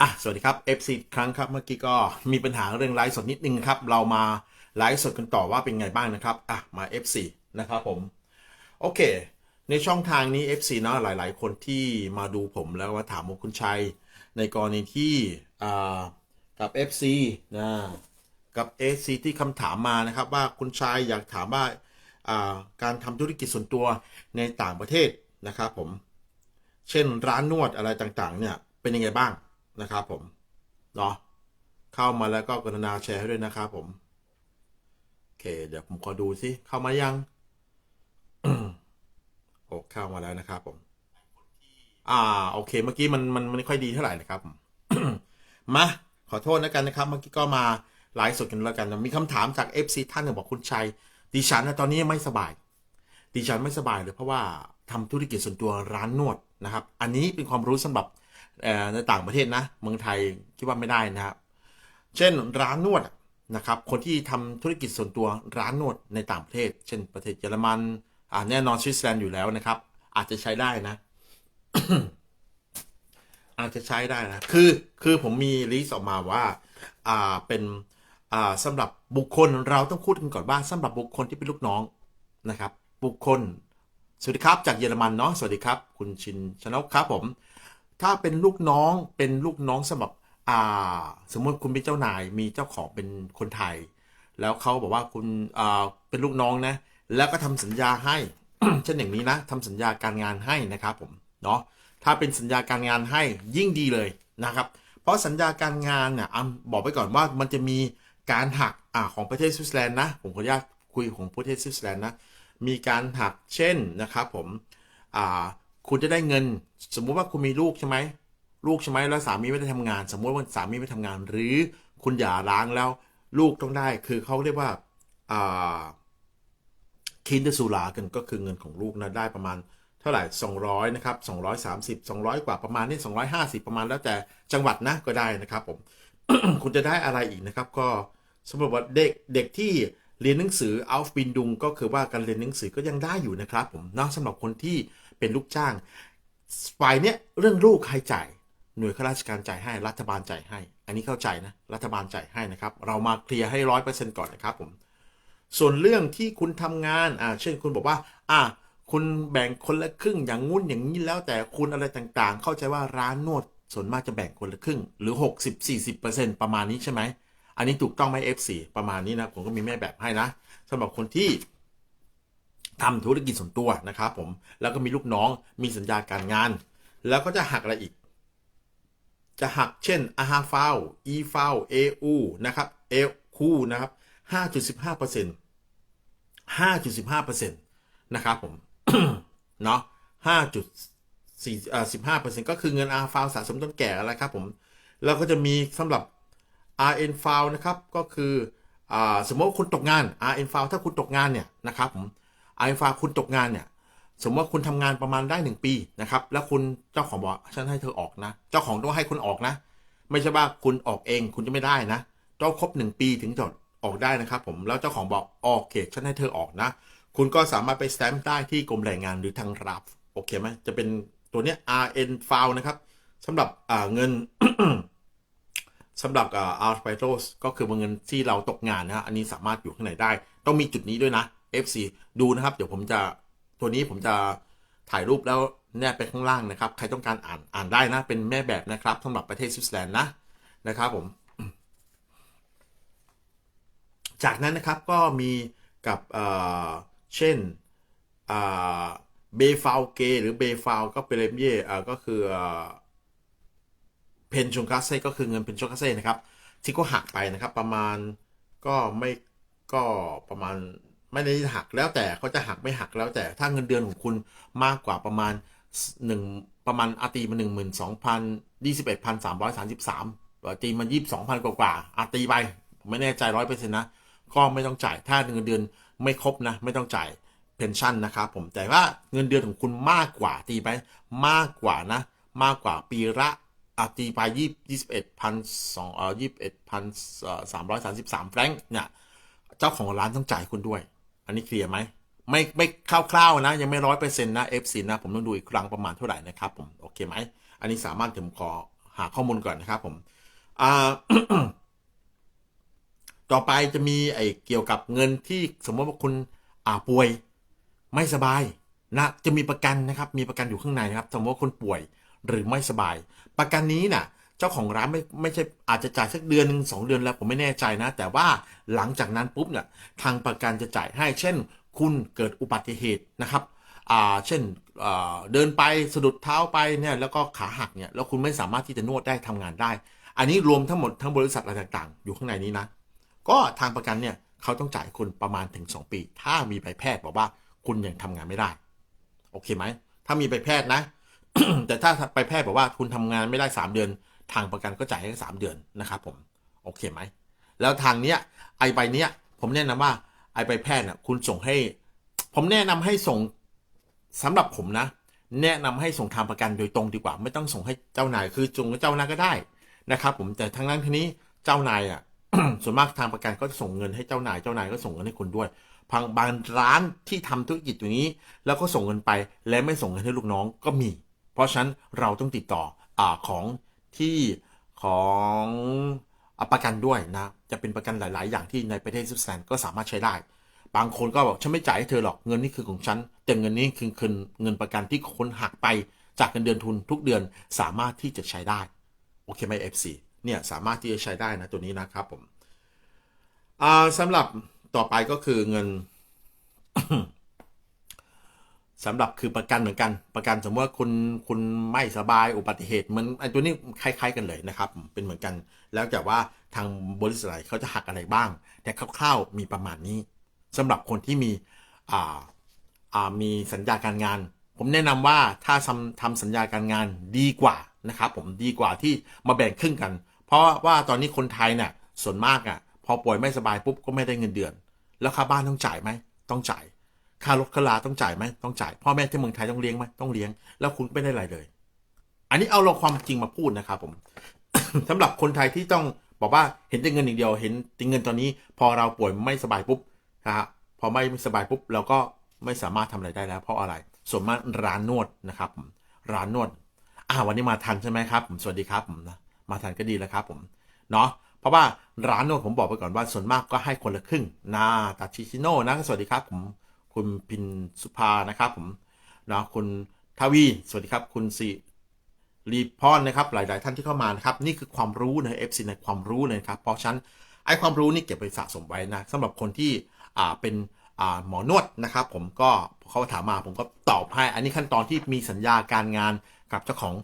อะสวัสดีครับ FC อีกครั้งครับเมื่อกี้ก็มีปัญหาเรื่องไลฟ์สดนิดนึงครับ เรามาไลฟ์สดกันต่อว่าเป็นไงบ้างนะครับอะมา FC นะครับผม โอเค ในช่องทางนี้ FC เนาะหลาย ๆ คนที่มาดูผมแล้วว่าถามว่าคุณชัย ในกรณีที่อ่ากับ FC นะกับ FC ที่คำถามมานะครับว่าคุณชัยอยากถามว่าอ่าการทำธุรกิจส่วนตัวในต่างประเทศนะครับผม เช่นร้านนวดอะไรต่าง ๆ เนี่ยเป็นยังไงบ้าง นะครับผมเนาะเข้ามาแล้วก็กรุณาแชร์ให้ด้วยนะครับผมโอเค เดี๋ยวผมขอดูสิเข้ามายังโอ้เข้ามาแล้วนะครับผม อ่า โอเค เมื่อกี้มันมันไม่ค่อยดีเท่าไหร่นะครับมาขอโทษนะกันนะครับ เมื่อกี้ก็มาไลฟ์สดกันแล้วกัน มีคำถามจาก FC ท่านหนึ่งบอกคุณชัยดิฉันนะตอนนี้ไม่สบายดิฉันไม่สบายเลยเพราะว่าทำธุรกิจส่วนตัวร้านนวดนะครับ อันนี้เป็นความรู้สำหรับ ในต่างประเทศนะ เมืองไทยคิดว่าไม่ได้นะครับ เช่นร้านนวดนะครับ คนที่ทำธุรกิจส่วนตัวร้านนวดในต่างประเทศ เช่นประเทศเยอรมันอ่าแน่นอนสวิตเซอร์แลนด์อยู่แล้วนะครับ อาจจะใช้ได้นะ อาจจะใช้ได้นะ คือคือผมมีลิสต์ออกมาว่า อ่าเป็นอ่าสำหรับบุคคลเราต้องพูดกันก่อนว่าสำหรับบุคคลที่เป็นลูกน้องนะครับ บุคคลสวัสดีครับจากเยอรมันเนาะสวัสดีครับ คุณชินชนกครับผม ถ้าเป็นลูกน้องเป็นลูกน้องสำหรับอ่าสมมติคุณเป็นเจ้านายมีเจ้าของเป็นคนไทย แล้วเขาบอกว่าคุณอ่าเป็นลูกน้องนะ แล้วก็ทำสัญญาให้ เช่นอย่างนี้นะทำสัญญาการงานให้นะครับผมเนาะถ้าเป็นสัญญาการงานให้ยิ่งดีเลยนะครับ เพราะสัญญาการงานเนี่ยอะบอกไปก่อนว่ามันจะมีการหักอ่าของประเทศสวิตเซอร์แลนด์นะผมขออนุญาตคุยของประเทศสวิตเซอร์แลนด์นะมีการหักเช่นนะครับผมอ่า คุณจะได้เงิน สมมุติว่าคุณมีลูกใช่ไหมลูกใช่ไหมแล้วสามีไม่ได้ทำงาน สมมติว่าสามีไม่ทำงาน หรือคุณหย่าร้างแล้ว ลูกต้องได้ คือเขาเรียกว่าคินเดสูลากันก็คือเงินของลูกนะได้ประมาณเท่าไหร่ 200 นะครับ 230 200 กว่าประมาณนี้250 ประมาณแล้วแต่จังหวัดนะก็ได้นะครับผม คุณจะได้อะไรอีกนะครับ ก็สำหรับว่าเด็กเด็กที่เรียนหนังสืออัลฟินดุงก็คือว่าการเรียนหนังสือก็ยังได้อยู่นะครับผมนะสำหรับคนที่ เป็นลูกจ้างฝ่ายเนี้ยเรื่องลูกใครจ่ายหน่วยข้าราชการจ่ายให้รัฐบาลจ่ายให้ อันนี้เข้าใจนะ รัฐบาลจ่ายให้นะครับ เรามาเคลียร์ให้ร้อยเปอร์เซ็นต์ก่อนนะครับผม ส่วนเรื่องที่คุณทำงานอ่าเช่นคุณบอกว่า อ่า คุณแบ่งคนละครึ่งอย่างงุ้นอย่างนี้แล้วแต่คุณอะไรต่างๆ เข้าใจว่าร้านนวดส่วนมากจะแบ่งคนละครึ่ง หรือ 60-40%ประมาณนี้ใช่ไหม อันนี้ถูกต้องไหม F4 ประมาณนี้นะผมก็มีแม่แบบให้นะสำหรับคนที่ ทำธุรกิจส่วนตัวนะครับผมแล้วก็มีลูกน้องมีสัญญาการงาน แล้วก็จะหักอะไรอีก จะหักเช่นอาฮาฟาวอีฟาวเออูนะครับเอคูนะครับ5.15% 5.15%นะครับผมเนาะ5.4เอ่อ15%ก็คือเงิน R f i l สะสมต้นแก่อะไรครับผมแล้วก็จะมีสำหรับ RN f i l นะครับ ก็คืออ่าสมมติว่าคุณตกงาน RN f i l ถ้าคุณตกงานเนี่ยนะครับผม RN f i l คุณตกงานเนี่ย สมมติว่าคุณทำงานประมาณได้1ปีนะครับ แล้วคุณเจ้าของบอกฉันให้เธอออกนะ เจ้าของต้องให้คุณออกนะ ไม่ใช่ว่าคุณออกเองคุณจะไม่ได้นะต้องครบ1ปีถึงจะออกได้นะครับ ผมแล้วเจ้าของบอกโอเคฉันให้เธอออกนะ คุณก็สามารถไปสแตมป์ได้ที่กรมแรงงานหรือทางรับโอเคไหมจะเป็นตัวเนี้ย RN file นะครับสำหรับเงินสำหรับอ่า out v i t a l ก็คือเงินที่เราตกงานนะฮะอันนี้สามารถอยู่ข้างในได้ ต้องมีจุดนี้ด้วยนะ FC ดูนะครับ เดี๋ยวผมจะตัวนี้ผมจะถ่ายรูปแล้วแนบไปข้างล่างนะครับ ใครต้องการอ่านอ่านได้นะ เป็นแม่แบบนะครับสำหรับประเทศสวิตเซอร์แลนด์นะนะครับผม จากนั้นนะครับก็มีกับเออเช่นเบฟาวเกหรือเบฟาวก็เป็นเรมเย่อ่าก็คือเพนชงคาเซ่ก็คือเงินเพนชงคาเซ่นะครับ ที่ก็หักไปนะครับ ประมาณก็ไม่ก็ประมาณ ไม่ได้หักแล้วแต่เขาจะหักไม่หักแล้วแต่ถ้าเงินเดือนของคุณมากกว่าประมาณหนึ่งประมาณอาตีมาหนึ่งหมื่นสองพันยี่สิบเอ็ดพันสามร้อยสามสิบสามตีมายี่สิบสองพันกว่าๆอาตีไปไม่แน่ใจร้อยเปอร์เซ็นต์นะก็ไม่ต้องจ่ายถ้าเงินเดือนไม่ครบนะ ไม่ต้องจ่ายเพนชั่นนะครับผมแต่ว่าเงินเดือนของคุณมากกว่าตีไปมากกว่านะ มากกว่าปีละอะตีไปยี่ยี่สิบเอ็ดพันสองเอ่อยี่สิบเอ็ดพันสามร้อยสามสิบสามแฟรงค์เนี่ยเจ้าของร้านต้องจ่ายคุณด้วย อันนี้เคลียร์ไหมไม่ไม่คร่าวๆนะ ยังไม่ร้อยเปอร์เซ็นต์นะ F สินะ ผมต้องดูอีกครั้งประมาณเท่าไหร่นะครับผมโอเคไหม อันนี้สามารถผมขอหาข้อมูลก่อนนะครับผมอ่าต่อไปจะมีไอ้เกี่ยวกับเงินที่สมมติว่าคุณอ่าป่วย ไม่สบายนะจะมีประกันนะครับ มีประกันอยู่ข้างในนะครับ สมมติว่าคนป่วยหรือไม่สบาย ประกันนี้น่ะ เจ้าของร้านไม่ไม่ใช่อาจจะจ่ายสักเดือนหนึ่งสองเดือนแล้วผมไม่แน่ใจนะ แต่ว่าหลังจากนั้นปุ๊บเนี่ยทางประกันจะจ่ายให้ เช่น คุณเกิดอุบัติเหตุนะครับอ่าเช่นอ่าเดินไปสะดุดเท้าไปเนี่ยแล้วก็ขาหักเนี่ยแล้วคุณไม่สามารถที่จะนวดได้ทำงานได้ อันนี้รวมทั้งหมดทั้งบริษัทอะไรต่างๆ อยู่ข้างในนี้นะ ก็ทางประกันเนี่ยเขาต้องจ่ายคุณประมาณถึง 2 ปี ถ้ามีใบแพทย์บอกว่าคุณยังทำงานไม่ได้ โอเคไหม ถ้ามีใบแพทย์นะ แต่ถ้าใบแพทย์บอกว่าคุณทำงานไม่ได้ 3 เดือน ทางประกันก็จ่ายให้สามเดือนนะครับผมโอเคไหมแล้วทางเนี้ยไอใบเนี้ยผมแนะนำว่าไอใบแพทย์น่ะคุณส่งให้ ผมแนะนำให้ส่งสำหรับผมนะ แนะนำให้ส่งทางประกันโดยตรงดีกว่า ไม่ต้องส่งให้เจ้านายคือส่งเจ้านายก็ได้นะครับ ผมแต่ทั้งนั้นทีนี้เจ้านายอะส่วนมากทางประกันก็จะส่งเงินให้เจ้านายเจ้านายก็ส่งเงินให้คุณด้วยบางบางร้านที่ทำธุรกิจอย่างนี้ แล้วก็ส่งเงินไปและไม่ส่งเงินให้ลูกน้องก็มี เพราะฉะนั้นเราต้องติดต่ออของ ที่ของอประกันด้วยนะ จะเป็นประกันหลาย ๆ อย่างที่ในประเทศสวิตเซอร์แลนด์ก็สามารถใช้ได้ บางคนก็บอกฉันไม่จ่ายให้เธอหรอกเงินนี่คือของฉัน แต่เงินนี้คือคือเงินประกันที่คนหักไปจากเงินเดือนทุนทุกเดือนสามารถที่จะใช้ได้ โอเคไหม FC เนี่ยสามารถที่จะใช้ได้นะตัวนี้นะครับผมสำหรับต่อไปก็คือเงิน สำหรับคือประกันเหมือนกัน ประกันสมมติว่าคุณคุณไม่สบายอุบัติเหตุมันไอ้ตัวนี้คล้าย ๆ กันเลยนะครับเป็นเหมือนกัน แล้วแต่ว่าทางบริษัทเขาจะหักอะไรบ้าง แต่คร่าวๆมีประมาณนี้สำหรับคนที่มีอ่าอ่ามีสัญญาการงาน ผมแนะนำว่าถ้าทำทำสัญญาการงานดีกว่านะครับผมดีกว่าที่มาแบ่งครึ่งกัน เพราะว่าตอนนี้คนไทยเนี่ยส่วนมากอะพอป่วยไม่สบายปุ๊บก็ไม่ได้เงินเดือน แล้วค่าบ้านต้องจ่ายไหมต้องจ่าย ค่ารถค่าลาต้องจ่ายไหมต้องจ่าย พ่อแม่ที่เมืองไทยต้องเลี้ยงไหมต้องเลี้ยง แล้วคุณไม่ได้อะไรเลย อันนี้เอาเราความจริงมาพูดนะครับผมสำหรับคนไทยที่ต้องบอกว่าเห็นแต่เงินอย่างเดียว เห็นแต่เงินตอนนี้ พอเราป่วยไม่สบายปุ๊บนะฮะพอไม่สบายปุ๊บเราก็ไม่สามารถทำอะไรได้แล้ว เพราะอะไร ส่วนมากร้านนวดนะครับผมร้านนวดอ่าวันนี้มาทันใช่ไหมครับ ผมสวัสดีครับผมนะมาทันก็ดีแล้วครับผมเนาะเพราะว่าร้านนวดผมบอกไปก่อนว่าส่วนมากก็ให้คนละครึ่งนาตาชิชิโน่นะสวัสดีครับผม คุณพินสุภานะครับผมนะคุณทวี สวัสดีครับ คุณสิรีพอนนะครับ หลาย ๆ ท่านที่เข้ามานะครับ นี่คือความรู้นะ FC ในความรู้เลยครับ เพราะฉะนั้นไอ้ความรู้นี่เก็บไปสะสมไว้นะสำหรับคนที่อ่าเป็นอ่าหมอนวดนะครับ ผมก็เขาถามมาผมก็ตอบให้ อันนี้ขั้นตอนที่มีสัญญาการงานกับเจ้าของ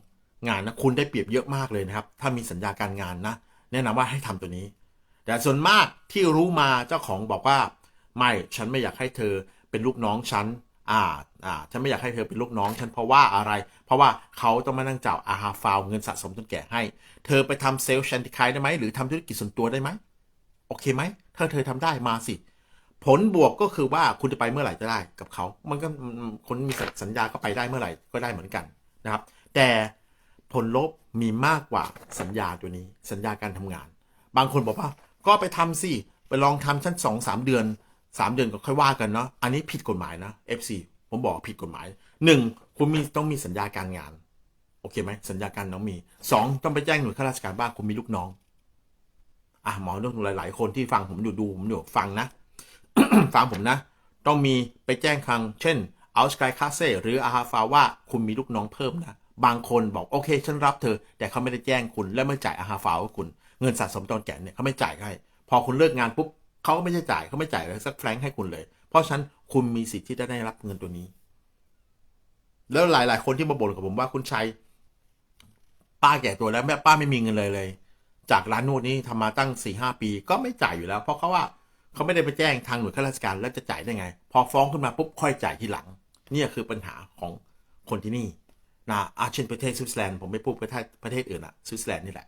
งานนะคุณได้เปรียบเยอะมากเลยนะครับ ถ้ามีสัญญาการงานนะแนะนำว่าให้ทำตัวนี้ แต่ส่วนมากที่รู้มาเจ้าของบอกว่า ไม่ฉันไม่อยากให้เธอเป็นลูกน้องฉันอ่าอ่าฉันไม่อยากให้เธอเป็นลูกน้องฉันเพราะว่าอะไร เพราะว่าเขาต้องมานั่งจ่ายอาหาฟาวเงินสะสมจนแก่ให้ เธอไปทำเซลล์ชันติคายได้ไหมหรือทำธุรกิจส่วนตัวได้ไหมโอเคไหมถ้าเธอทำได้มาสิ ผลบวกก็คือว่าคุณจะไปเมื่อไหร่ก็ได้กับเขา มันก็คนมีสัญญาก็ไปได้เมื่อไหร่ก็ได้เหมือนกันนะครับ แต่ผลลบมีมากกว่าสัญญาตัวนี้ สัญญาการทำงาน บางคนบอกว่า ก็ไปทำสิไปลองทำชั้นสองสามเดือน สามเดือนก็ค่อยว่ากันเนาะอันนี้ผิดกฎหมายนะ FC ผมบอกผิดกฎหมายหนึ่งคุณมีต้องมีสัญญาการงาน โอเคไหมสัญญาการน้องมีสองต้องไปแจ้งหน่วยข้าราชการบ้านคุณมีลูกน้องอะหมอเรื่องหลาย ๆ คนที่ฟังผมอยู่ดูผมอยู่ฟังนะฟังผมนะ ต้องมีไปแจ้งครั้งเช่นเอาสกายคาเซ่หรืออาฮาฟาว่าคุณมีลูกน้องเพิ่มนะ บางคนบอกโอเค ฉันรับเธอ แต่เขาไม่ได้แจ้งคุณและไม่จ่ายอาฮาฟาให้คุณ เงินสะสมตอนแก่เนี่ยเขาไม่จ่ายให้ พอคุณเลิกงานปุ๊บ เขาก็ไม่ได้จ่ายเขาไม่จ่ายเลยสักแฟรงค์ให้คุณเลย เพราะฉะนั้นคุณมีสิทธิ์ที่จะได้รับเงินตัวนี้ แล้วหลาย ๆ คนที่มาบ่นกับผมว่าคุณชัยป้าแก่ตัวแล้วแม่ป้าไม่มีเงินเลยเลย จากร้านนวดนี้ทำมาตั้งสี่ห้าปีก็ไม่จ่ายอยู่แล้ว เพราะเขาว่าเขาไม่ได้ไปแจ้งทางหน่วยข้าราชการแล้วจะจ่ายได้ไง พอฟ้องขึ้นมาปุ๊บค่อยจ่ายทีหลัง เนี่ยคือปัญหาของคนที่นี่นะอาเช่นประเทศสวิตเซอร์แลนด์ผมไม่พูดประเทศประเทศอื่นอะสวิตเซอร์แลนด์นี่แหละ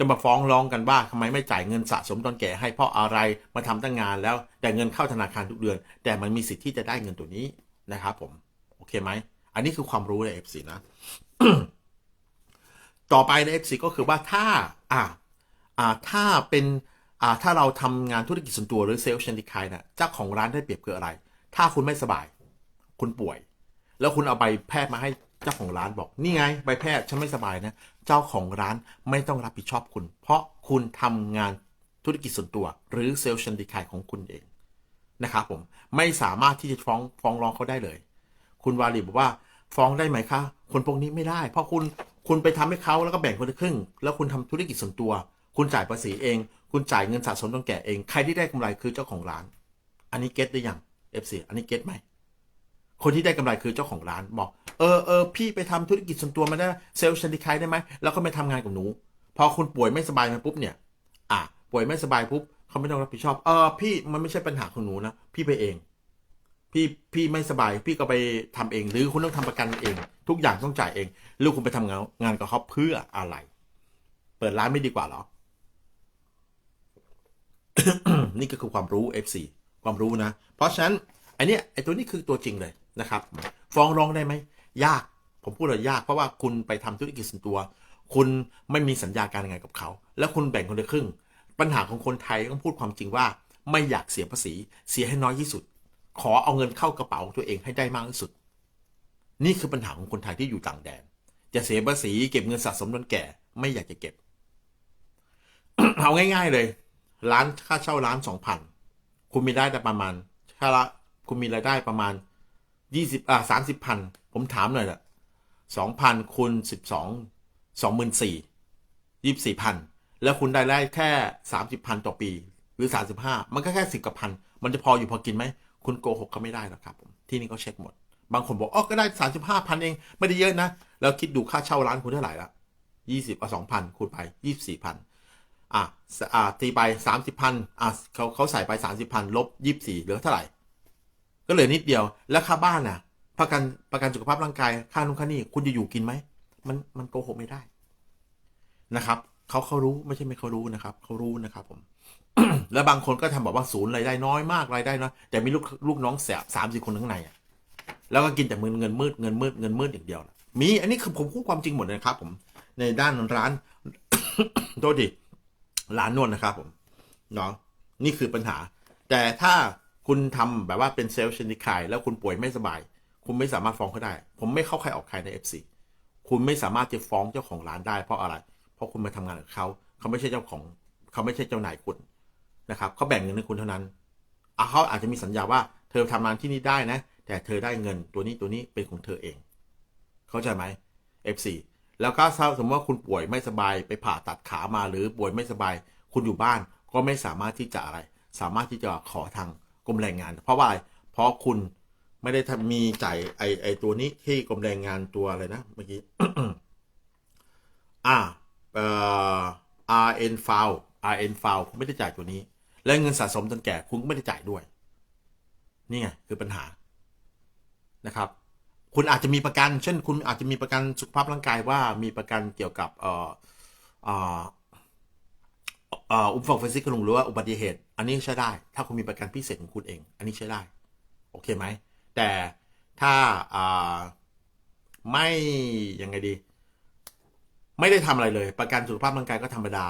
จะมาฟ้องร้องกันว่าทำไมไม่จ่ายเงินสะสมตอนแก่ให้เพราะอะไรมาทำตั้งงานแล้วแต่เงินเข้าธนาคารทุกเดือน แต่มันมีสิทธิ์ที่จะได้เงินตัวนี้นะครับผม โอเคไหม อันนี้คือความรู้ใน FC นะ ต่อไปใน FC ก็คือว่าถ้าอ่าอ่าถ้าเป็นอ่าถ้าเราทำงานธุรกิจส่วนตัวหรือเซลล์ชันติคายนะเจ้าของร้านได้เปรียบคืออะไร ถ้าคุณไม่สบาย คุณป่วย แล้วคุณเอาใบแพทย์มาให้ จ้าของร้านบอกนี่ไงใบแพทย์ฉันไม่สบายนะ เจ้าของร้านไม่ต้องรับผิดชอบคุณ เพราะคุณทำงานธุรกิจส่วนตัว หรือเซลล์ชันดิคายของคุณเองนะครับผมไม่สามารถที่จะฟ้องฟ้องร้องเขาได้เลย คุณวาลีบอกว่าฟ้องได้ไหมคะคนพวกนี้ไม่ได้ เพราะคุณคุณไปทำให้เขาแล้วก็แบ่งคนละครึ่ง แล้วคุณทำธุรกิจส่วนตัว คุณจ่ายภาษีเอง คุณจ่ายเงินสะสมจนแก่เองใครที่ได้กำไรคือเจ้าของร้าน อันนี้เก็ตได้ยัง FC อันนี้เก็ตไหม คนที่ได้กำไรคือเจ้าของร้านบอก เออเออพี่ไปทำธุรกิจส่วนตัวมาได้เซลล์ชันดิคายได้ไหมแล้วก็ไปทำงานกับหนู พอคุณป่วยไม่สบายมาปุ๊บเนี่ย อะป่วยไม่สบายปุ๊บเขาไม่ต้องรับผิดชอบ เออพี่มันไม่ใช่ปัญหาของหนูนะพี่ไปเอง พี่พี่ไม่สบายพี่ก็ไปทำเอง หรือคุณต้องทำประกันเอง ทุกอย่างต้องจ่ายเองลูกคุณไปทำงานงานกับเขาเพื่ออะไร เปิดร้านไม่ดีกว่าเหรอ นี่ก็คือความรู้ FC ความรู้นะ เพราะฉะนั้นไอเนี้ยไอตัวนี้คือตัวจริงเลย นะครับ ฟ้องร้องได้ไหม ยากผมพูดเลยยากเพราะว่าคุณไปทำธุรกิจส่วนตัว คุณไม่มีสัญญาการงานกับเขา แล้วคุณแบ่งคนละครึ่ง ปัญหาของคนไทยต้องพูดความจริงว่า ไม่อยากเสียภาษี เสียให้น้อยที่สุด ขอเอาเงินเข้ากระเป๋าตัวเองให้ได้มากที่สุด นี่คือปัญหาของคนไทยที่อยู่ต่างแดน จะเสียภาษีเก็บเงินสะสมจนแก่ ไม่อยากจะเก็บเอาง่าย ๆเลย ร้านค่าเช่าร้านสองพันคุณมีได้แต่ประมาณค่าละคุณมีรายได้ประมาณ ยี่สิบอ่าสามสิบพันผมถามหน่อยละสองพันคูณสิบสองสองหมื่นสี่ยี่สิบสี่พันแล้วคุณได้ได้แค่สามสิบพันต่อปี หรือสามสิบห้ามันก็แค่สิบกับพันมันจะพออยู่พอกินไหม คุณโกหกเขาไม่ได้หรอกครับผมที่นี่เขาเช็คหมด บางคนบอกอ๋อก็ได้สามสิบห้าพันเอง ไม่ได้เยอะนะ แล้วคิดดูค่าเช่าร้านคุณเท่าไหร่ละยี่สิบเอาสองพันคูณไปยี่สิบสี่พันอะอ่าตีไปสามสิบพันอะเขาเขาใส่ไปสามสิบพันลบยี่สิบสี่เหลือเท่าไหร่ ก็เหลือนิดเดียว แล้วค่าบ้านน่ะประกันประกันสุขภาพร่างกายค่านุ่งค่านี่คุณจะอยู่กินไหมมันมันโกหกไม่ได้นะครับเขาเขารู้ไม่ใช่ไม่เขารู้นะครับเขารู้นะครับผม แล้วบางคนก็ทำบอกว่าศูนย์รายได้น้อยมากรายได้น้อยแต่มีลูกลูกน้องแสบสามสี่คนข้างในอะแล้วก็กินแต่เงินเงินมืดเงินมืดเงินมืดอย่างเดียว มีอันนี้คือผมพูดความจริงหมดเลยนะครับ ผม ในด้านร้านโทษดิร้านนวดนะครับ ผมเนาะนี่คือปัญหา แต่ถ้า คุณทำแบบว่าเป็นเซลล์ชนิดขายแล้วคุณป่วยไม่สบาย คุณไม่สามารถฟ้องเขาได้ ผมไม่เข้าใครออกใครใน FC คุณไม่สามารถจะฟ้องเจ้าของร้านได้เพราะอะไร เพราะคุณมาทำงานกับเขา เขาไม่ใช่เจ้าของ เขาไม่ใช่เจ้านายคุณนะครับเขาแบ่งเงินให้คุณเท่านั้นเขาอาจจะมีสัญญาว่าเธอทำงานที่นี่ได้นะ แต่เธอได้เงินตัวนี้ตัวนี้เป็นของเธอเอง เข้าใจไหม F4 แล้วก็ถ้าสมมติว่าคุณป่วยไม่สบายไปผ่าตัดขามาหรือป่วยไม่สบาย คุณอยู่บ้านก็ไม่สามารถที่จะอะไร สามารถที่จะขอทาง รมแรงงาน เพราะว่าเพราะคุณไม่ได้มีจ่ายไอไอตัวนี้ที่กรมแรงงานตัวอะไรนะเมื่อกี้อ่าเอ่อ RN file RN file คุณไม่ได้จ่ายตัวนี้ และเงินสะสมจนแก่คุณก็ไม่ได้จ่ายด้วย นี่ไงคือปัญหานะครับ คุณอาจจะมีประกัน เช่น คุณอาจจะมีประกันสุขภาพร่างกายว่ามีประกันเกี่ยวกับเอ่อเอ่อ อุปสรรคฟิสิกส์หรือว่าอุบัติเหตุ อันนี้ใช้ได้ ถ้าคุณมีประกันพิเศษของคุณเอง อันนี้ใช้ได้ โอเคไหม แต่ถ้าไม่ยังไงดี ไม่ได้ทำอะไรเลย ประกันสุขภาพร่างกายก็ธรรมดา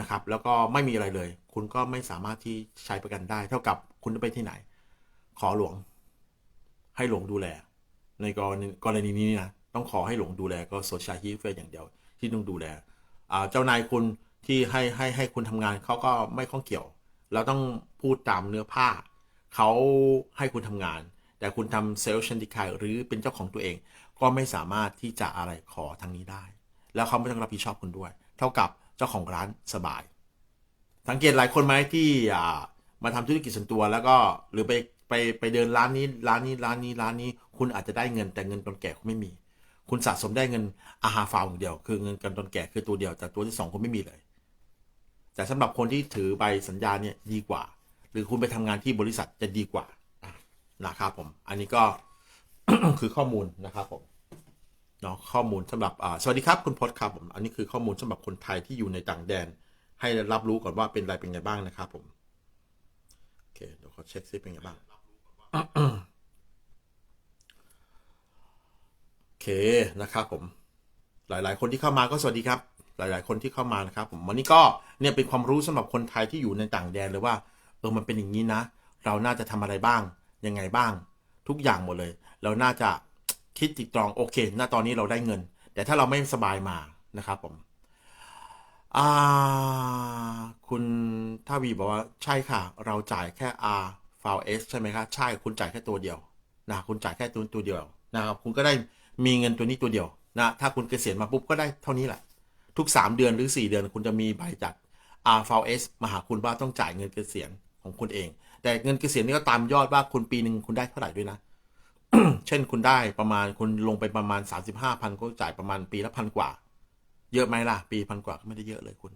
นะครับ แล้วก็ไม่มีอะไรเลย คุณก็ไม่สามารถที่ใช้ประกันได้ เท่ากับคุณจะไปที่ไหน ขอหลวง ให้หลวงดูแล ในกรณีกรณีนี้นะต้องขอให้หลวงดูแลก็โซเชียลฮีเฟอย่างเดียวที่ต้องดูแลเจ้านายคุณ ที่ให้ให้ให้คุณทำงานเขาก็ไม่ข้องเกี่ยว เราต้องพูดตามเนื้อผ้า เขาให้คุณทำงาน แต่คุณทำเซลล์ชันดิคายหรือเป็นเจ้าของตัวเอง ก็ไม่สามารถที่จะอะไรขอทางนี้ได้ แล้วเขาไม่ต้องรับผิดชอบคุณด้วย เท่ากับเจ้าของร้านสบาย สังเกตหลายคนไหมที่มาทำธุรกิจส่วนตัวแล้วก็หรือไปไปไปเดินร้านนี้ร้านนี้ร้านนี้ร้านนี้ คุณอาจจะได้เงินแต่เงินตอนแก่คุณไม่มี คุณสะสมได้เงินอาหาฟาวอย่างเดียว คือเงินกันตอนแก่คือตัวเดียว แต่ตัวที่สองคุณไม่มีเลย แต่สำหรับคนที่ถือใบสัญญาเนี่ยดีกว่า หรือคุณไปทำงานที่บริษัทจะดีกว่านะครับผม อันนี้ก็คือข้อมูลนะครับผมเนาะข้อมูลสำหรับสวัสดีครับคุณพจน์ครับผมอันนี้คือข้อมูลสำหรับคนไทยที่อยู่ในต่างแดน ให้รับรู้ก่อนว่าเป็นอะไรเป็นไงบ้างนะครับผมโอเคเดี๋ยวขอเช็คซิเป็นไงบ้างโอเคนะครับผม หลาย ๆ คนที่เข้ามาก็สวัสดีครับ หลาย ๆ คนที่เข้ามานะครับ ผมวันนี้ก็เนี่ยเป็นความรู้สำหรับคนไทยที่อยู่ในต่างแดนเลยว่าเออมันเป็นอย่างนี้นะ เราน่าจะทำอะไรบ้างยังไงบ้าง ทุกอย่างหมดเลย เราน่าจะคิดติดตรองโอเคณตอนนี้เราได้เงิน แต่ถ้าเราไม่สบายมานะครับผมอ่าคุณท่าวีบอกว่าใช่ค่ะ เราจ่ายแค่ R ฟาว S ใช่ไหมครับใช่คุณจ่ายแค่ตัวเดียวนะคุณจ่ายแค่ตัวตัวเดียวนะครับคุณก็ได้มีเงินตัวนี้ตัวเดียวนะถ้าคุณเกษียณมาปุ๊บก็ได้เท่านี้แหละ ทุก 3 เดือนหรือ 4 เดือนคุณจะมีใบจาก R f a S มาหาคุณว่าต้องจ่ายเงินเกษียณของคุณเอง แต่เงินเกษียณนี่ก็ตามยอดว่าคุณปีหนึ่งคุณได้เท่าไหร่ด้วยนะ เช่นคุณได้ประมาณคุณลงไปประมาณ 35พันก็จ่ายประมาณปีละพันกว่า เยอะไหมล่ะ ปีพันกว่าก็ไม่ได้เยอะเลยคุณ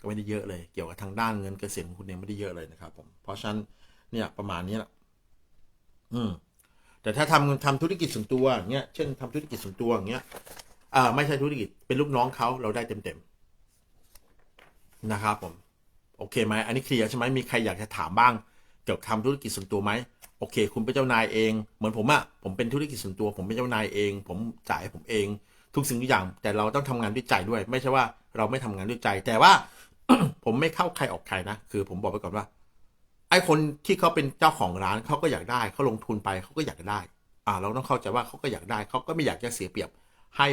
ก็ไม่ได้เยอะเลย เกี่ยวกับทางด้านเงินเกษียณของคุณเองไม่ได้เยอะเลยนะครับผมเพราะฉะนั้นเนี่ยประมาณนี้แหละอืมแต่ถ้าทำทำธุรกิจส่วนตัวอย่างเงี้ย เช่นทำธุรกิจส่วนตัวอย่างเงี้ย อ่าไม่ใช่ธุรกิจเป็นลูกน้องเขาเราได้เต็มเต็มๆนะครับผมโอเคไหมอันนี้เคลียร์ใช่ไหมมีใครอยากจะถามบ้าง เกี่ยวกับทำธุรกิจส่วนตัวไหมโอเค คุณเป็นเจ้านายเอง เหมือนผมอะผมเป็นธุรกิจส่วนตัว ผมเป็นเจ้านายเอง ผมจ่ายให้ผมเอง ทุกสิ่งทุกอย่าง แต่เราต้องทำงานด้วยใจด้วย ไม่ใช่ว่าเราไม่ทำงานด้วยใจ แต่ว่า ผมไม่เข้าใครออกใครนะคือ ผมบอกไปก่อนว่า ไอ้คนที่เขาเป็นเจ้าของร้านเขาก็อยากได้เขาลงทุนไปเขาก็อยากได้ อ่า เราต้องเข้าใจว่าเขาก็อยากได้เขาก็ไม่อยากจะเสียเปรียบให้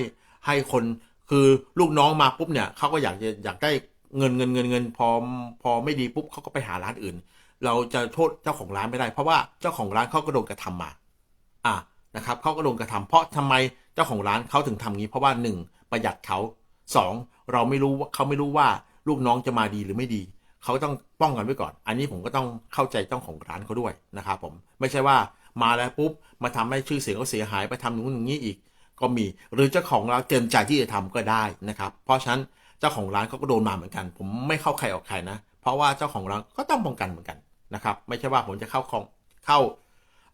ให้คนคือลูกน้องมาปุ๊บเนี่ยเขาก็อยากจะอยากได้เงินเงินเงินเงินพอพอไม่ดีปุ๊บเขาก็ไปหาร้านอื่น เราจะโทษเจ้าของร้านไม่ได้ เพราะว่าเจ้าของร้านเขาก็โดนกระทำมา อ่านะครับเขาก็โดนกระทำเพราะทำไมเจ้าของร้านเขาถึงทำงี้ เพราะว่าหนึ่งประหยัดเขาสองเราไม่รู้ว่าเขาไม่รู้ว่าลูกน้องจะมาดีหรือไม่ดีเขาต้องป้องกันไว้ก่อน อันนี้ผมก็ต้องเข้าใจเจ้าของร้านเขาด้วยนะครับผมไม่ใช่ว่ามาแล้วปุ๊บมาทำให้ชื่อเสียงเขาเสียหายไปทำนู้นอย่างนี้อีก ก็มี หรือเจ้าของร้านเต็มใจที่จะทำก็ได้นะครับ เพราะฉะนั้นเจ้าของร้านเขาก็โดนมาเหมือนกัน ผมไม่เข้าใครออกใครนะ เพราะว่าเจ้าของร้านก็ต้องป้องกันเหมือนกันนะครับ ไม่ใช่ว่าผมจะเข้าของเข้า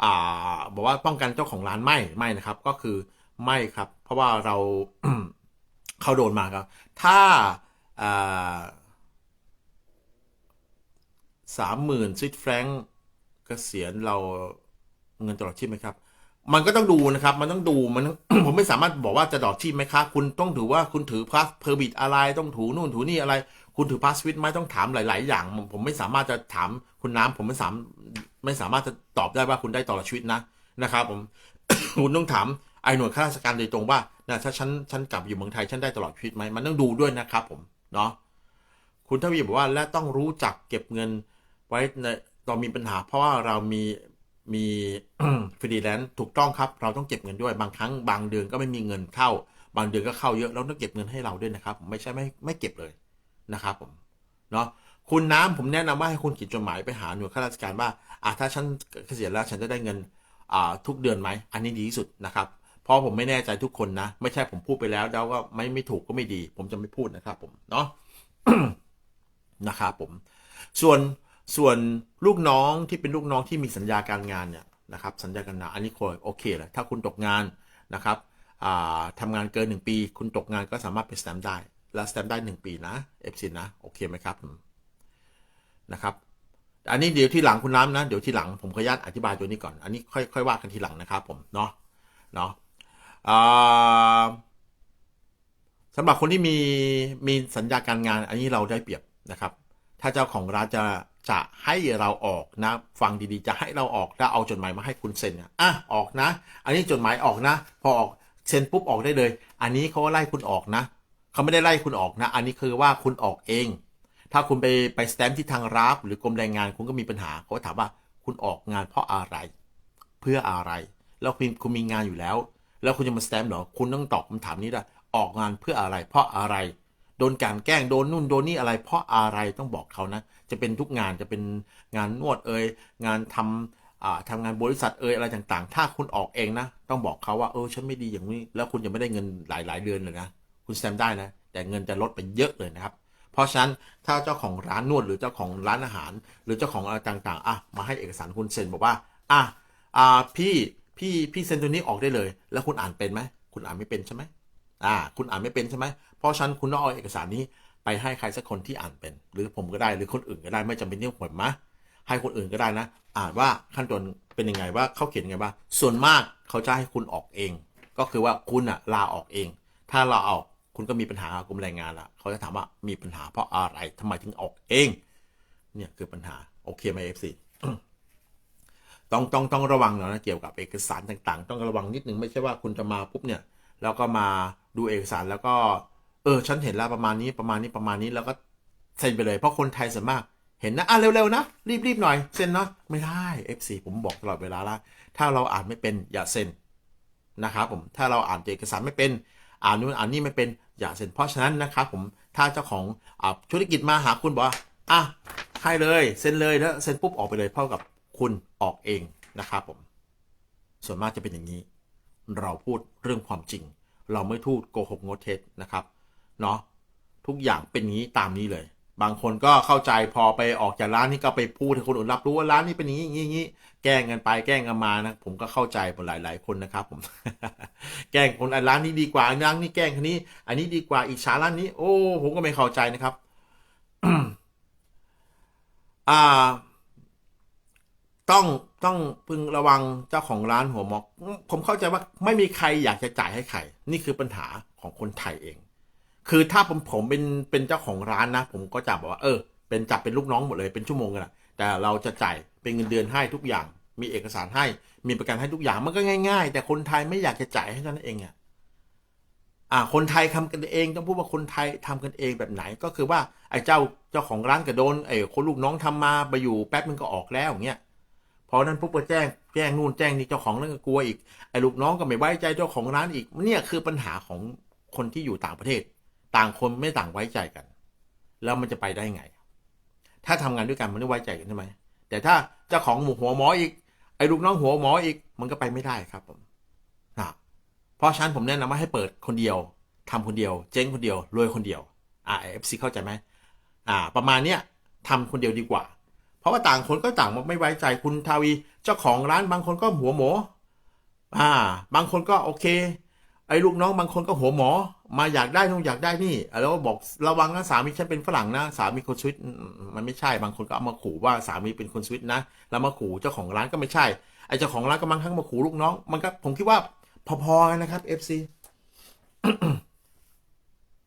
อ่าบอกว่าป้องกันเจ้าของร้านไม่ไม่นะครับ ก็คือไม่ครับ เพราะว่าเราเขาโดนมาครับ ถ้าสามหมื่นสวิตแฟรงก์เกษียณเราเงินตลอดชีพไหมครับ มันก็ต้องดูนะครับ มันต้องดูมัน ผมไม่สามารถบอกว่าจะตลอดชีพไหมครับคุณต้องถือว่าคุณถือพาสเพอร์บิทอะไรต้องถูนู่นถูนี่อะไร คุณถือพาสวิตไหมต้องถามหลาย ๆ อย่าง ผมไม่สามารถจะถามคุณน้ำผมไม่สามไม่สามารถจะตอบได้ว่าคุณได้ตลอดชีวิตนะนะครับ ผมคุณต้องถามไอ้หน่วยข้าราชการโดยตรงว่านะถ้าฉันฉันกลับอยู่เมืองไทยฉันได้ตลอดชีวิตไหมมันต้องดูด้วยนะครับ ผมเนาะคุณทวีบอกว่าและต้องรู้จักเก็บเงินไว้ในตอนมีปัญหา เพราะว่าเรามี มีฟรีแลนซ์ถูกต้องครับ เราต้องเก็บเงินด้วยบางครั้งบางเดือนก็ไม่มีเงินเข้า บางเดือนก็เข้าเยอะเราต้องเก็บเงินให้เราด้วยนะครับผมไม่ใช่ไม่ไม่เก็บเลยนะครับผมเนาะคุณน้ำผมแนะนำว่าให้คุณเขียนจดหมายไปหาหน่วยข้าราชการว่าอะถ้าฉันเกษียณแล้วฉันจะได้เงินอ่าทุกเดือนไหมอันนี้ดีที่สุดนะครับเพราะผมไม่แน่ใจทุกคนนะ ไม่ใช่ผมพูดไปแล้วแล้วก็ไม่ไม่ถูกก็ไม่ดี ผมจะไม่พูดนะครับ ผมเนาะนะครับผม ส่วน ส่วนลูกน้องที่เป็นลูกน้องที่มีสัญญาการงานเนี่ยนะครับสัญญาการงานอันนี้คโอเคแหละถ้าคุณตกงานนะครับอ่าทำงานเกิน 1 ปี คุณตกงานก็สามารถไปสแตมได้ แล้วสแตมได้ 1 ปีนะเอฟซีนะ โอเคไหมครับนะครับ อันนี้เดี๋ยวที่หลังคุณน้ำนะ เดี๋ยวที่หลังผมขออนุญาตอธิบายตัวนี้ก่อน อันนี้ค่อยค่อยว่ากันทีหลังนะครับผมเนาะเนาะสำหรับคนที่มีมีสัญญาการงาน อันนี้เราได้เปรียบนะครับ ถ้าเจ้าของร้านจะ จะให้เราออกนะ ฟังดีๆ จะให้เราออกแล้วเอาจดหมายมาให้คุณเซ็นเนี่ยอะออกนะ อันนี้จดหมายออกนะ พอออกเซ็นปุ๊บออกได้เลย อันนี้เขาก็ไล่คุณออกนะเขาไม่ได้ไล่คุณออกนะ อันนี้คือว่าคุณออกเอง ถ้าคุณไปไปสแตมป์ที่ทางรับ หรือกรมแรงงานคุณก็มีปัญหาเขาถามว่าคุณออกงานเพราะอะไร เพื่ออะไร แล้วคุณคุณมีงานอยู่แล้ว แล้วคุณจะมาสแตมป์เหรอคุณต้องตอบคำถามนี้ด้วยออกงานเพื่ออะไร เพราะอะไร โดนกลันแกล้งโดนนู่นโดนนี่อะไร เพราะอะไรต้องบอกเขานะ จะเป็นทุกงานจะเป็นงานนวดเอ่ยงานทำทำงานบริษัทเอ่ยอะไรต่างๆ ถ้าคุณออกเองนะ ต้องบอกเขาว่าเออฉันไม่ดีอย่างนี้ แล้วคุณจะไม่ได้เงินหลายๆเดือนเลยนะ คุณแซมได้นะ แต่เงินจะลดไปเยอะเลยนะครับ เพราะฉะนั้นถ้าเจ้าของร้านนวดหรือเจ้าของร้านอาหาร หรือเจ้าของอะไรต่างๆอะมาให้เอกสารคุณเซ็นบอกว่าอะอ่าพี่พี่พี่เซ็นตัวนี้ออกได้เลย แล้วคุณอ่านเป็นไหมคุณอ่านไม่เป็นใช่ไหมอ่า คุณอ่านไม่เป็นใช่ไหมเพราะฉะนั้นคุณต้องเอาเอกสารนี้ ไปให้ใครสักคนที่อ่านเป็น หรือผมก็ได้หรือคนอื่นก็ได้ไม่จำเป็นที่ผมนะให้คนอื่นก็ได้นะ อ่านว่าขั้นตอนเป็นยังไงว่าเขาเขียนยังไงบ้างส่วนมากเขาจะให้คุณออกเอง ก็คือว่าคุณอะลาออกเอง ถ้าเราออกคุณก็มีปัญหากรมแรงงานละเขาจะถามว่ามีปัญหาเพราะอะไรทำไมถึงออกเอง เนี่ยคือปัญหาโอเคไหมเอฟซีต้องต้องต้องระวังหน่อยนะเกี่ยวกับเอกสารต่างๆ ต้องระวังนิดนึงไม่ใช่ว่าคุณจะมาปุ๊บเนี่ยแล้วก็มาดูเอกสารแล้วก็ เออ ฉันเห็นแล้วประมาณนี้ประมาณนี้ประมาณนี้แล้วก็เซ็นไปเลย เพราะคนไทยส่วนมาก เห็นนะ อะเร็วๆนะ รีบๆหน่อยเซ็นเนาะไม่ได้ FC ผมบอกตลอดเวลาละถ้าเราอ่านไม่เป็นอย่าเซ็นนะครับผมถ้าเราอ่านเอกสารไม่เป็นอ่านนู่นอ่านนี่ไม่เป็นอย่าเซ็นเพราะฉะนั้นนะครับผมถ้าเจ้าของอ่าธุรกิจมาหาคุณบอกว่าอะให้เลยเซ็นเลยแล้วเซ็นปุ๊บออกไปเลยเท่ากับคุณออกเองนะครับผม ส่วนมากจะเป็นอย่างนี้ เราพูดเรื่องความจริง เราไม่ทูดโกหกงดเท็จนะครับ เนาะทุกอย่างเป็นงนี้ตามนี้เลย บางคนก็เข้าใจพอไปออกจากร้านนี้ก็ไปพูดให้คนอื่นรับรู้ว่าร้านนี้เป็นอย่างนี้อย่างนี้แกล้งกันไปแกล้งกันมานะผมก็เข้าใจหมดหลายๆคนนะครับผม แกล้งคนอันร้านนี้ดีกว่าร้านนี้แกล้งคนนี้ อันนี้ดีกว่าอีกชาร้านนี้ โอ้ผมก็ไม่เข้าใจนะครับอ่าต้องต้องพึงระวังเจ้าของร้านหัวหมอก ผมเข้าใจว่าไม่มีใครอยากจะจ่ายให้ใคร นี่คือปัญหาของคนไทยเอง คือถ้าผมผมเป็นเป็นเจ้าของร้านนะ ผมก็จะบอกว่าเออ เป็นจับเป็นลูกน้องหมดเลยเป็นชั่วโมงกันนะแต่เราจะจ่ายเป็นเงินเดือนให้ทุกอย่าง มีเอกสารให้ มีประกันให้ทุกอย่างมันก็ง่าย ๆ แต่คนไทยไม่อยากจะจ่ายให้นั้นเองอะอ่าคนไทยทำกันเองต้องพูดว่าคนไทยทำกันเองแบบไหนก็คือว่าไอ้เจ้าเจ้าของร้านก็โดนไอ้คนลูกน้องทำมาไปอยู่แป๊บมันก็ออกแล้วอย่างเงี้ยพอนั้นปุ๊บก็แจ้งแจ้งนู่นแจ้งนี่เจ้าของร้านก็กลัวอีกไอ้ลูกน้องก็ไม่ไว้ใจเจ้าของร้านอีกเนี่ยคือปัญหาของคนที่อยู่ต่างประเทศ ต่างคนไม่ต่างไว้ใจกัน แล้วมันจะไปได้ไง ถ้าทำงานด้วยกันมันไม่ไว้ใจกันใช่ไหมแต่ถ้าเจ้าของหมู่หัวหมออีก ไอ้ลูกน้องหัวหมออีก มันก็ไปไม่ได้ครับผมนะเพราะฉะนั้นผมแนะนำว่าให้เปิดคนเดียวทำคนเดียว เจ๊งคนเดียวรวยคนเดียวอ่าเอฟซีเข้าใจไหมอ่า ประมาณเนี้ยทำคนเดียวดีกว่า เพราะว่าต่างคนก็ต่างไม่ไว้ใจคุณทาวี เจ้าของร้านบางคนก็หัวหมออ่า บางคนก็โอเค ไอ้ลูกน้องบางคนก็หัวหมอ มาอยากได้นู่นอยากได้นี่ แล้วบอกระวังนะสามีฉันเป็นฝรั่งนะ สามีคนสวิตมันไม่ใช่บางคนก็เอามาขู่ว่าสามีเป็นคนสวิตนะแล้วมาขู่เจ้าของร้านก็ไม่ใช่ไอ้เจ้าของร้านก็บางครั้งมาขู่ลูกน้อง มันก็ผมคิดว่าพอๆกันนะครับ FC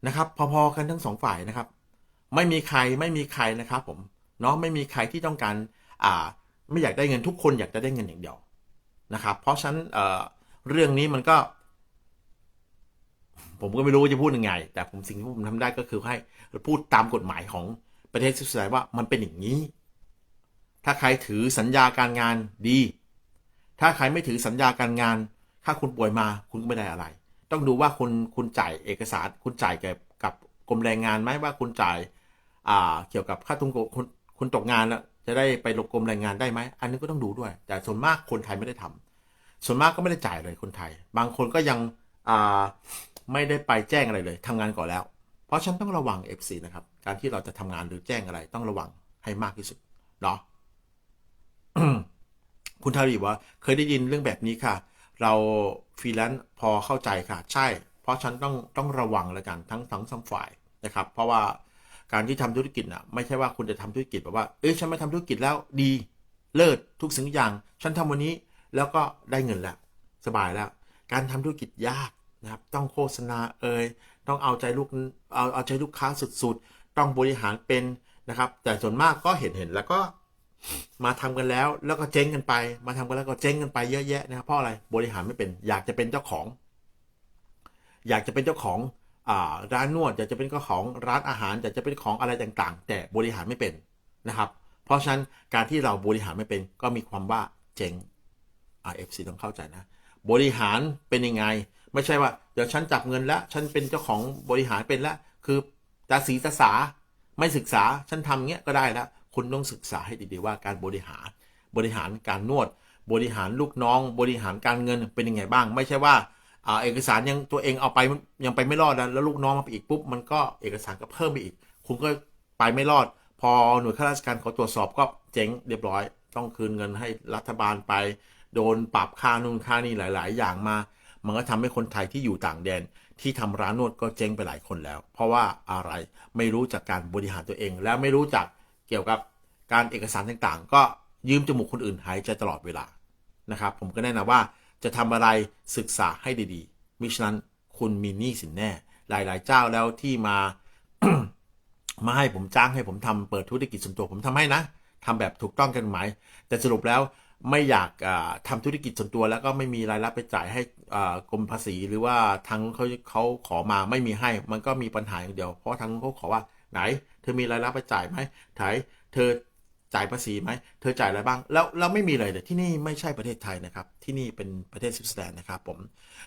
นะครับ พอๆกันทั้งสองฝ่ายนะครับ ไม่มีใครไม่มีใครนะครับ ผมเนาะไม่มีใครที่ต้องการ อ่า ไม่อยากได้เงินทุกคนอยากจะได้เงินอย่างเดียวนะครับ เพราะฉะนั้นเอ่อเรื่องนี้มันก็ ผมก็ไม่รู้ว่าจะพูดยังไง แต่ผมสิ่งที่ผมทำได้ก็คือให้พูดตามกฎหมายของประเทศสวิตเซอร์แลนด์ว่ามันเป็นอย่างนี้ ถ้าใครถือสัญญาการงานดี ถ้าใครไม่ถือสัญญาการงาน ถ้าคุณป่วยมาคุณก็ไม่ได้อะไร ต้องดูว่าคุณคุณจ่ายเอกสาร คุณจ่ายเกับกับกรมแรงงานไหมว่าคุณจ่ายอ่าเกี่ยวกับค่าทุนคุณคุณตกงานแล้วจะได้ไปลงกรมแรงงานได้ไหม อันนี้ก็ต้องดูด้วย แต่ส่วนมากคนไทยไม่ได้ทำส่วนมากก็ไม่ได้จ่ายเลยคนไทย บางคนก็ยังอ่า ไม่ได้ไปแจ้งอะไรเลยทำงานก่อนแล้ว เพราะฉันต้องระวัง FC นะครับ การที่เราจะทำงานหรือแจ้งอะไรต้องระวังให้มากที่สุดเนาะคุณทารีว่าเคยได้ยินเรื่องแบบนี้ค่ะ เราฟรีแลนซ์พอเข้าใจค่ะ ใช่ เพราะฉันต้องต้องระวังแล้วกันทั้งทั้งสองฝ่ายนะครับ เพราะว่าการที่ทำธุรกิจน่ะไม่ใช่ว่าคุณจะทำธุรกิจแบบว่าเอ้ยฉันไม่ทำธุรกิจแล้วดีเลิศทุกสิ่งอย่าง ฉันทำวันนี้แล้วก็ได้เงินแล้ว สบายแล้ว การทำธุรกิจยาก นะครับต้องโฆษณาเอ่ยต้องเอาใจลูกเอาเอาใจลูกค้าสุดๆ ต้องบริหารเป็นนะครับ แต่ส่วนมากก็เห็นเห็นแล้วก็มาทำกันแล้วแล้วก็เจ๊งกันไป มาทำกันแล้วก็เจ๊งกันไปเยอะแยะนะครับเพราะอะไรบริหารไม่เป็น อยากจะเป็นเจ้าของ อยากจะเป็นเจ้าของร้านนวดอยากจะเป็นเจ้าของร้านอาหารอยากจะเป็นของอะไรต่างๆ แต่บริหารไม่เป็นนะครับ เพราะฉะนั้นการที่เราบริหารไม่เป็นก็มีความว่าเจ๊ง RFC ต้องเข้าใจนะ บริหารเป็นยังไง ไม่ใช่ว่าเดี๋ยวฉันจับเงินแล้ว ฉันเป็นเจ้าของบริหารเป็นแล้ว คือตาสีตาสาไม่ศึกษาฉันทำเงี้ยก็ได้แล้ว คุณต้องศึกษาให้ดีๆว่าการบริหาร บริหารการนวด บริหารลูกน้อง บริหารการเงินเป็นยังไงบ้าง ไม่ใช่ว่าเอกสารยังตัวเองเอาไปยังไปไม่รอดแล้วแล้วลูกน้องมาไปอีกปุ๊บมันก็เอกสารก็เพิ่มไปอีก คุณก็ไปไม่รอด พอหน่วยข้าราชการเขาตรวจสอบก็เจ๊งเรียบร้อย ต้องคืนเงินให้รัฐบาลไป โดนปรับค่านู่นค่านี่หลาย ๆ อย่างมา มันก็ทำให้คนไทยที่อยู่ต่างแดน ที่ทำร้านนวดก็เจ๊งไปหลายคนแล้ว เพราะว่าอะไรไม่รู้จักการบริหารตัวเอง และไม่รู้จักเกี่ยวกับการเอกสารต่างๆ ก็ยืมจมูกคนอื่นหายใจตลอดเวลานะครับ ผมก็แนะนำว่าจะทำอะไรศึกษาให้ดีๆมิฉะนั้นคุณมีหนี้สินแน่ หลายๆ เจ้าแล้วที่มามาให้ผมจ้างให้ผมทำเปิดธุรกิจส่วนตัวผมทำให้นะทำแบบถูกต้องกันไหมแต่สรุปแล้วไม่อยากอ่าทำธุรกิจส่วนตัวแล้วก็ไม่มีรายรับไปจ่ายให้ กรมภาษีหรือว่าทางเขาเขาขอมาไม่มีให้ มันก็มีปัญหาอย่างเดียวเพราะทางเขาขอว่าไหน เธอมีรายรับไปจ่ายไหมไหนเธอจ่ายภาษีไหมเธอจ่ายอะไรบ้าง แล้วเราไม่มีเลยเลยที่นี่ไม่ใช่ประเทศไทยนะครับ ที่นี่เป็นประเทศสวิตเซอร์แลนด์นะครับผม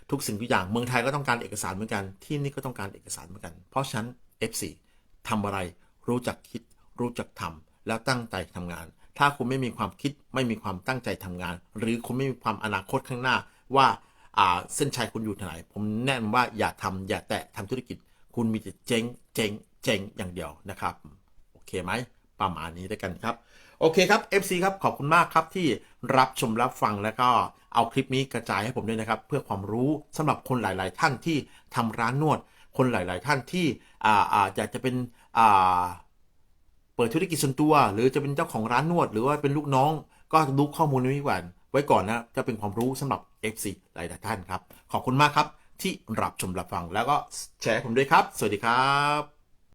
ทุกสิ่งทุกอย่างเมืองไทยก็ต้องการเอกสารเหมือนกัน ที่นี่ก็ต้องการเอกสารเหมือนกัน เพราะฉะนั้น F4 ทำอะไร รู้จักคิด รู้จักทำแล้วตั้งใจทำงาน ถ้าคุณไม่มีความคิด ไม่มีความตั้งใจทำงาน หรือคุณไม่มีความอนาคตข้างหน้าว่า เส้นชัยคุณอยู่ที่ไหน ผมแนะนำว่าอย่าทำอย่าแตะทำธุรกิจ คุณมีแต่เจ๊งเจ๊งเจ๊งอย่างเดียวนะครับ โอเคไหมประมาณนี้ด้วยกันครับ โอเคครับ FC ครับขอบคุณมากครับที่รับชมรับฟังแล้วก็เอาคลิปนี้กระจายให้ผมด้วยนะครับ เพื่อความรู้สำหรับคนหลาย ๆ ท่านที่ทำร้านนวด คนหลาย ๆ ท่านที่อ่าอ่าอยากจะเป็นอ่าเปิดธุรกิจส่วนตัว หรือจะเป็นเจ้าของร้านนวด หรือว่าเป็นลูกน้อง ก็ดูข้อมูลนี้ไว้ก่อน ไว้ก่อนนะจะเป็นความรู้สำหรับ FC หลายท่านครับ ขอบคุณมากครับที่รับชมรับฟังแล้วก็แชร์ผมด้วยครับ สวัสดีครับ